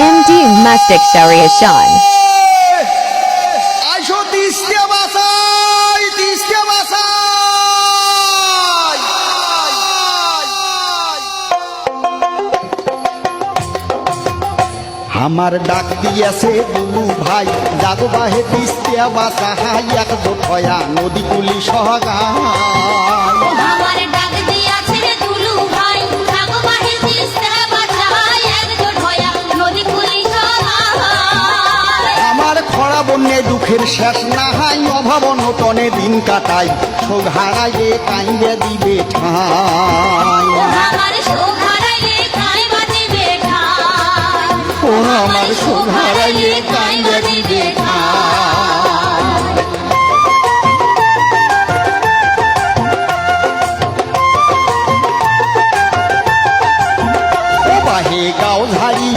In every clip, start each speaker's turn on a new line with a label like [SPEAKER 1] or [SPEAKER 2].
[SPEAKER 1] MD Mastic
[SPEAKER 2] তিস্তিয়া বাসাই তিস্তিয়া বাসাই। আমার ডাক দিয়েছে দুলু ভাই জাগো বাহে তিস্তিয়া বাসা হাই এক জোঠয়া নদী কুলি সহগায়
[SPEAKER 3] আমার
[SPEAKER 2] দুঃখের শেষ না হাই অভাব নটনে দিন কাটাই। শোক হারাইয়ে কাইবে দিবে ঠাই।
[SPEAKER 3] ও আমার
[SPEAKER 2] শোক হারাইয়ে কাইবে দিবে বাহে গাও ঝাড়ি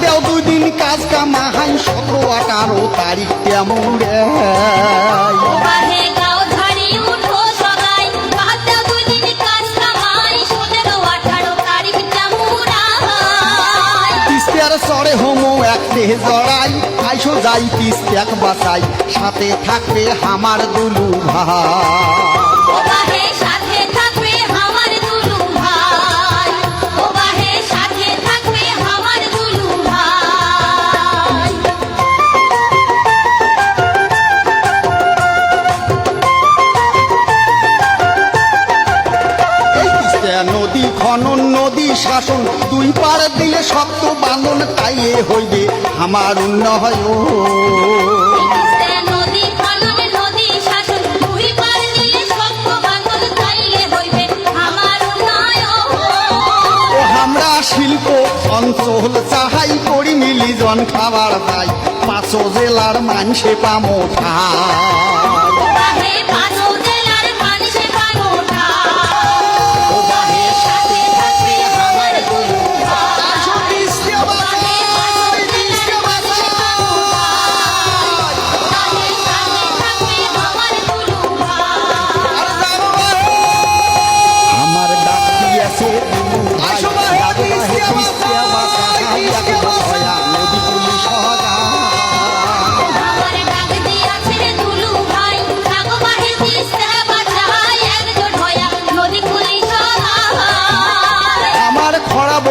[SPEAKER 2] দেও দুই দিন কাজ কামাহাই সতেরো আঠারো তারিখ তেমন রে হোমো একতে জড়াই আইসো যাই তিস্তাক বাসাই সাথে থাকবে আমার দুলু ভাই। নদী শাসন দুই পার দিলে শক্ত বাঁধন তাইয়ে হইবে আমার
[SPEAKER 3] উন্নয়ন।
[SPEAKER 2] শিল্প অঞ্চল চাহাই করি মিলি জন খাবার দাই পাঁচো জেলার মানসে পামো ঠাই।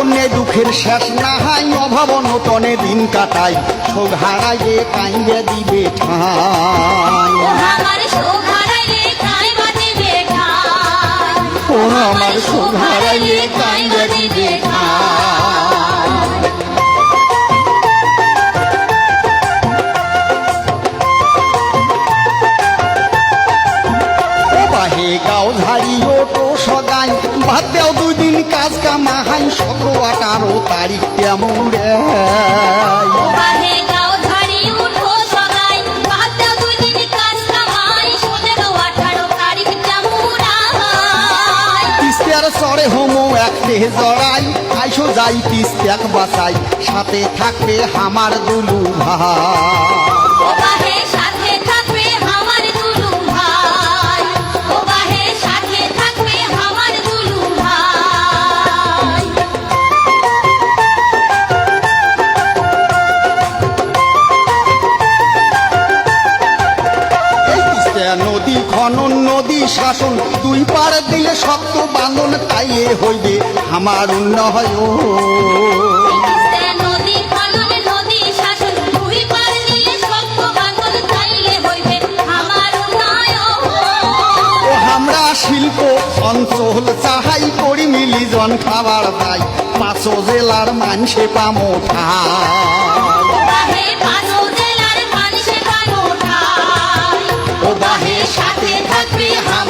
[SPEAKER 2] খরা দুঃখের শেষ না হাই অভাব নতনে দিন কাটাই। শোক হারাইয়ে কাইবে দিবে ঠাই।
[SPEAKER 3] ও আমার
[SPEAKER 2] শোক হারাইয়ে কাইবে ভাত দেও দুই দিন কাজ কামাহাই সতেরো আঠারো তারিখ তেমন রে চড়ে হোমো একতে জড়াই আইসো যাই তিস্তাক বাসাই সাথে থাকবে আমার দুলু ভাই। খনন নদী শাসন দুই পার দিলে শক্ত বাঁধন তাইয়ে হইবে আমার উন্নয়
[SPEAKER 3] আমার
[SPEAKER 2] শিল্প অঞ্চল চাহাই করি মিলি জন খাবার দাই পাঁচো জেলার পামো
[SPEAKER 3] মানুষে ঠাই।
[SPEAKER 2] ও বাহে সাথে থাকবে আমার